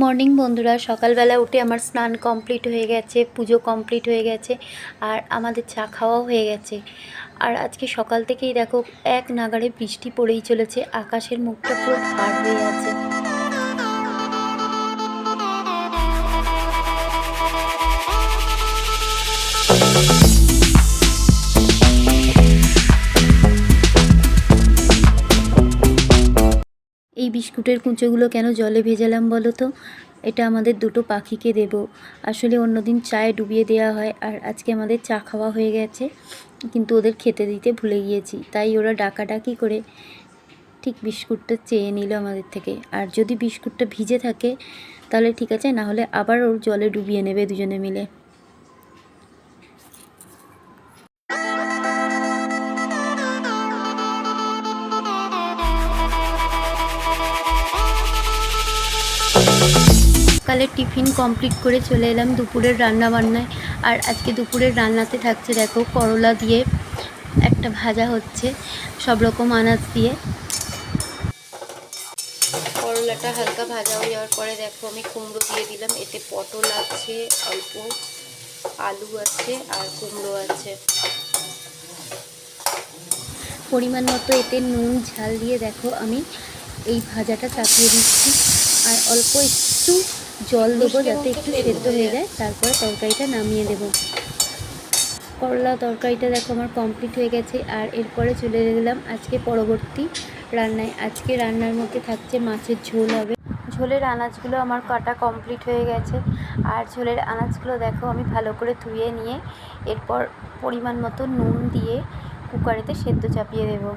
Morning বন্ধুরা। সকালবেলা উঠে আমার স্নান কমপ্লিট হয়ে গেছে, পুজো কমপ্লিট হয়ে গেছে, আর আমাদের চা খাওয়াও হয়ে গেছে। আর আজকে সকাল থেকেই দেখো, এক নাগাড়ে বৃষ্টি পড়েই চলেছে, আকাশের মুখটা পুরো ভার হয়ে আছে। বিস্কুটের কুঁচোগুলো কেন জলে ভেজালাম বলো তো? এটা আমাদের দুটো পাখিকে দেব। আসলে অন্যদিন চায়ে ডুবিয়ে দেওয়া হয় আর আজকে আমাদের চা খাওয়া হয়ে গেছে। কিন্তু ওদের খেতে দিতে ভুলে গিয়েছি। তাই ওরা ডাকাডাকি করে ঠিক বিস্কুটটা চেয়ে নিল আমাদের থেকে। আর যদি বিস্কুটটা ভিজে থাকে, তাহলে ঠিক আছে, না হলে আবার ওর জলে ডুবিয়ে নেবে দুজনে মিলে। সকালে টিফিন কমপ্লিট করে চলে এলাম দুপুরের রান্না বান্নায় আর আজকে দুপুরের রান্নাতে থাকছে দেখো করলা দিয়ে একটা ভাজা হচ্ছে, সব রকম আনাজ দিয়ে। করলাটা হালকা ভাজা হয়ে যাওয়ার পরে দেখো আমি কুমড়ো দিয়ে দিলাম, এতে পটল আছে, অল্প আলু আছে আর কুমড়ো আছে। পরিমাণ মতো এতে নুন, ঝাল দিয়ে দেখো আমি এই ভাজাটা চাপিয়ে দিচ্ছি। আর অল্প একটু জল দেবো যাতে একটু সেদ্ধ হয়ে যায়। তারপরে তরকারিটা নামিয়ে দেবো। করলা তরকারিটা দেখো আমার কমপ্লিট হয়ে গেছে। আর এরপরে চলে গেলাম আজকে পরবর্তী রান্নায়। আজকে রান্নার মধ্যে থাকছে মাছের ঝোল হবে। ঝোলের আনাজগুলো আমার কাটা কমপ্লিট হয়ে গেছে। আর ঝোলের আনাজগুলো দেখো আমি ভালো করে ধুয়ে নিয়ে এরপর পরিমাণ মতো নুন দিয়ে কুকারেতে সেদ্ধ চাপিয়ে দেবো।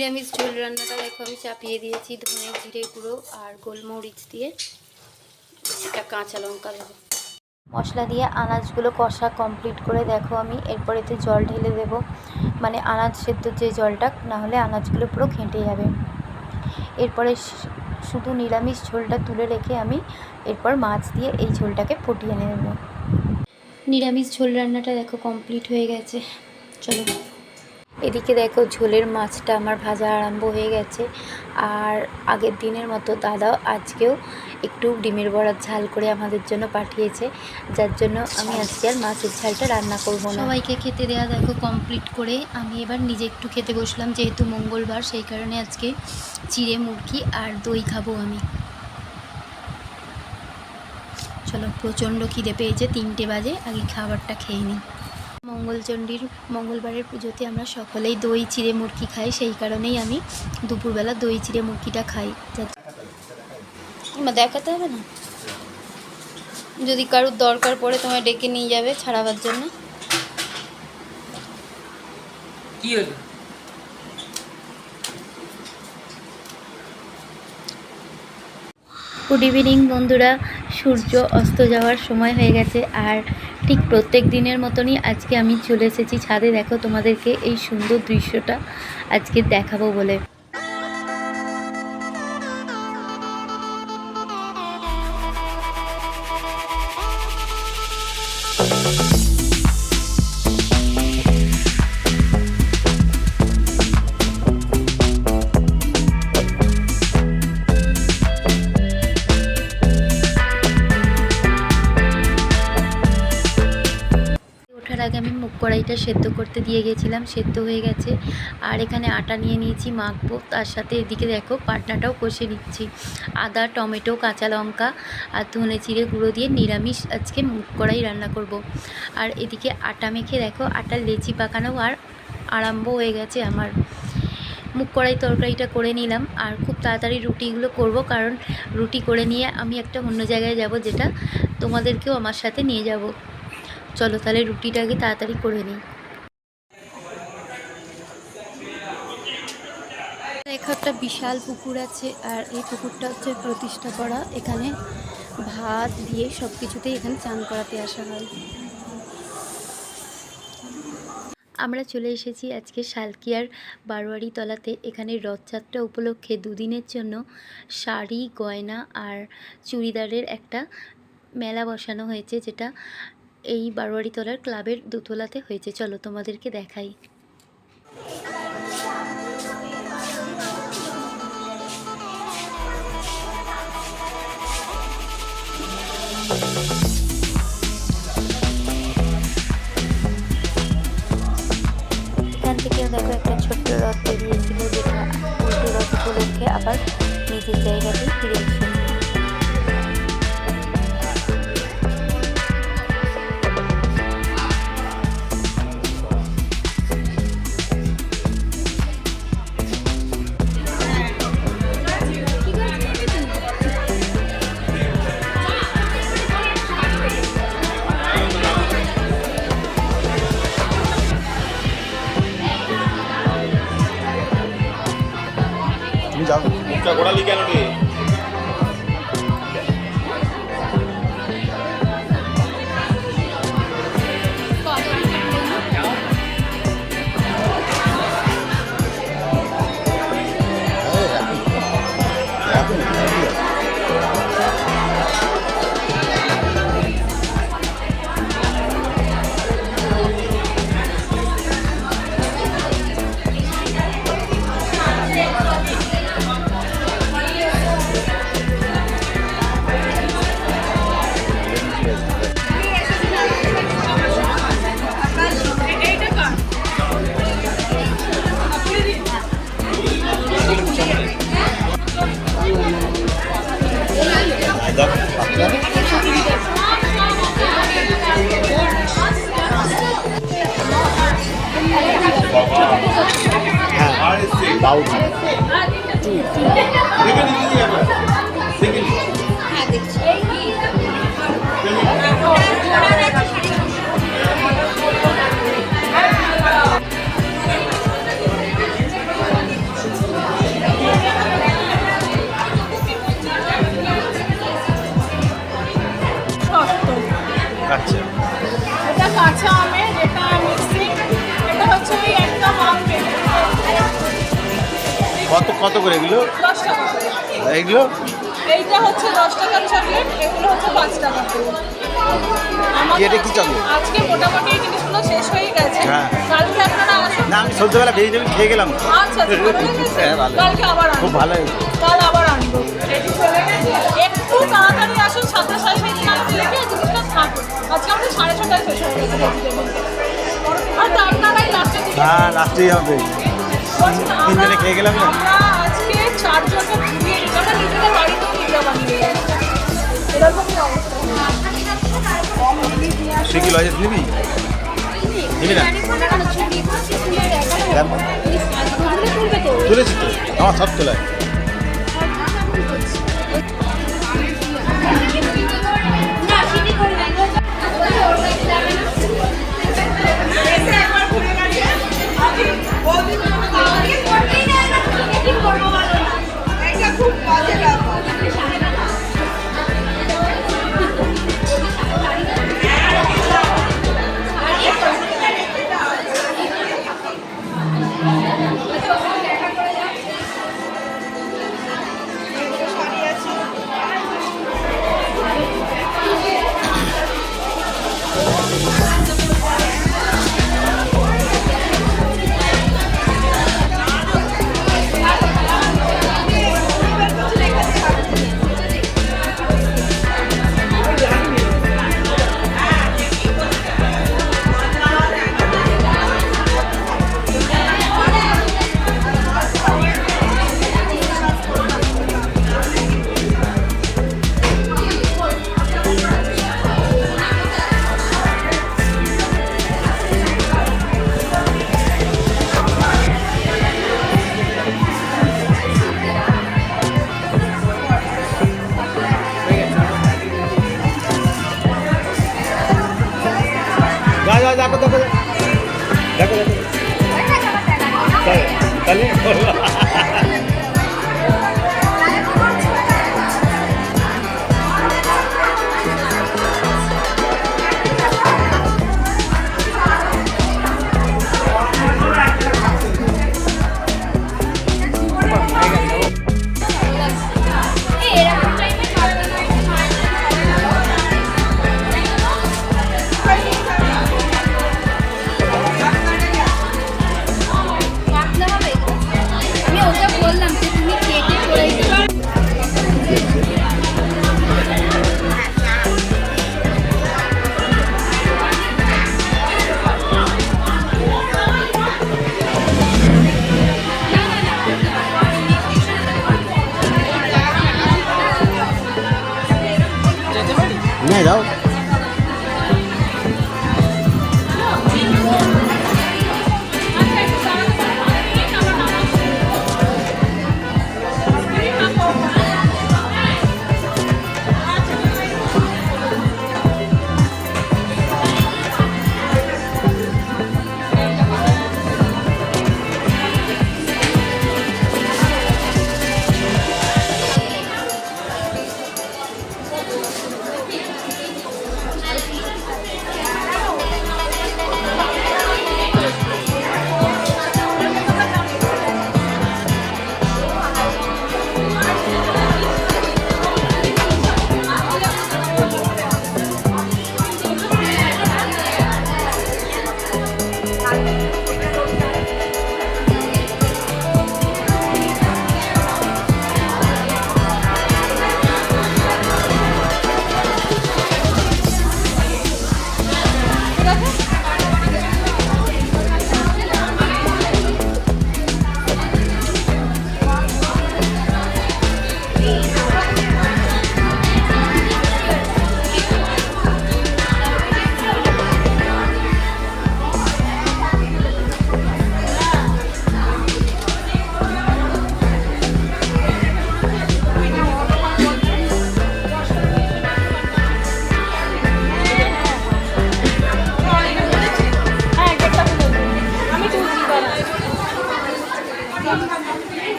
নিরামিষ ঝোল রান্নাটা দেখো, আমি চাপিয়ে দিয়েছি ধনে জিরে গুঁড়ো আর গোলমরিচ দিয়ে। একটা কাঁচা লঙ্কা দেবো মশলা দিয়ে আনাজগুলো কষা কমপ্লিট করে দেখো আমি, এরপর এতে জল ঢেলে দেবো। মানে আনাজ সেদ্ধ যে জলটা, না হলে আনাজগুলো পুরো ঘেঁটে যাবে। এরপরে শুধু নিরামিষ ঝোলটা তুলে রেখে আমি এরপর মাছ দিয়ে এই ঝোলটাকে ফুটিয়ে নেব। নিরামিষ ঝোল রান্নাটা দেখো কমপ্লিট হয়ে গেছে। চলো। এদিকে দেখো ঝোলের মাছটা আমার ভাজা আরম্ভ হয়ে গেছে। আর আগের দিনের মতো দাদা আজকেও একটু ডিমের বড়ার ঝাল করে আমাদের জন্য পাঠিয়েছে। যার জন্য আমি আজকে আর মাছের ঝালটা রান্না করব না। সবাইকে খেতে দেওয়া দেখো কমপ্লিট করে। আমি এবার নিজে একটু খেতে বসলাম, যেহেতু মঙ্গলবার, সেই কারণে আজকে চিড়ে, মুরগি আর দই খাব আমি। চলো, প্রচণ্ড খিদে পেয়েছে, তিনটে বাজে, আগে খাবারটা খেয়ে নিই। মঙ্গলচণ্ডীর মঙ্গলবারের পুজোতে আমরা সকলেই দই চিড়ে মুরগি খাই। সেই কারণেই আমি দুপুরবেলা দই চিড়ে মুরগিটা খাই। দেখাতে হবে না? যদি কারোর দরকার পড়ে তোমায় ডেকে নিয়ে যাবে ছাড়াবার জন্য। কি হলো? গুড ইভিনিং বন্ধুরা। সূর্য অস্ত যাওয়ার সময় হয়ে গেছে। আর ঠিক প্রত্যেক দিনের মতনই আজকে আমি চলে এসেছি ছাদে। দেখো তোমাদেরকে এই সুন্দর দৃশ্যটা আজকে দেখাবো বলে। কড়াইটা সেদ্ধ করতে দিয়ে গেছিলাম, সেদ্ধ হয়ে গেছে। আর এখানে আটা নিয়ে নিয়েছি, মাখবো। তার সাথে এদিকে দেখো পাটনাটাও কষে নিচ্ছি। আদা, টমেটো, কাঁচা লঙ্কা আর ধনে চিড়ে গুঁড়ো দিয়ে নিরামিষ আজকে মুগ কড়াই রান্না করব। আর এদিকে আটা মেখে দেখো আটার লেচি পাকানো আর আরম্ভ হয়ে গেছে আমার। মুগ কড়াই তরকারিটা করে নিলাম আর খুব তাড়াতাড়ি রুটিগুলো করব কারণ রুটি করে নিয়ে আমি একটা অন্য জায়গায় যাব যেটা তোমাদেরকেও আমার সাথে নিয়ে যাব। চলো তাহলে রুটিটাকে তাড়াতাড়ি করে নিই। এখানে একটা বিশাল পুকুর আছে আর এই পুকুরটা হচ্ছে প্রতিষ্ঠা করা। এখানে ভাত দিয়ে সব কিছুতেই এখানে চান করাতে আসা হয়। আমরা চলে এসেছি আজকে শালকিয়ার বারোয়ারি তলাতে এখানে রথযাত্রা উপলক্ষে দুদিনের জন্য শাড়ি, গয়না আর চুড়িদারের একটা মেলা বসানো হয়েছে, যেটা এই বারোয়ারি তলার ক্লাবের দোতলাতে হয়েছে। চলো তোমাদেরকে দেখাই। এখান থেকেও দেখো একটা ছোট্ট রথ বেরিয়েছিল যেটা উল্টো রথ উপলক্ষে আবার নিজের জায়গাতে ফিরে এসেছে। ঘোরালি কেন রে আচ্ছা। এটা কাঁচা আমের এটা মিক্সিং এটা হচ্ছে ওই একদম আম কত কত করে এগুলো? দশ টাকা এগুলো? এইটা হচ্ছে দশ টাকার চকলেট এগুলো হচ্ছে পাঁচ টাকা এটা কি চকলেট? আজকে মোটামুটি এই জিনিসগুলো শেষ হয়ে গেছে। হ্যাঁ। কালকে আপনারা আসুন না আমি সন্ধ্যেবেলা ভেজিটেবল খেয়ে গেলাম। আচ্ছা আচ্ছা? হ্যাঁ, কালকে আবার খুব ভালো। কাল আবার আনব। একটু তাড়াতাড়ি আসুন সাতটা সাড়ে সাতটা নাগাদ জিনিসটা থাকুন আজকে আমাদের সাড়ে ছটায় শেষ হয়ে গেছে আর তো আপনারাই লাস্টে হ্যাঁ হবে। তিনজনে খেয়ে গেলাম না? আজকে চারজনকে ঘুরিয়ে নিয়ে আমরা আছে নিবি? নিবি না? তুলেছি তো। আমার সব তোলায়। হ্যাঁ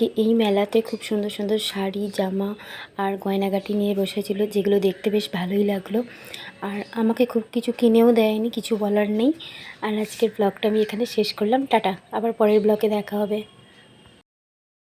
আজকে এই মেলাতে খুব সুন্দর সুন্দর শাড়ি, জামা আর গয়নাগাটি নিয়ে বসেছিল, যেগুলো দেখতে বেশ ভালোই লাগল। আর আমাকে খুব কিছু কিনেও দেয়নি, কিছু বলার নেই। আর আজকের ব্লগটা আমি এখানে শেষ করলাম। টাটা, আবার পরের ব্লকে দেখা হবে।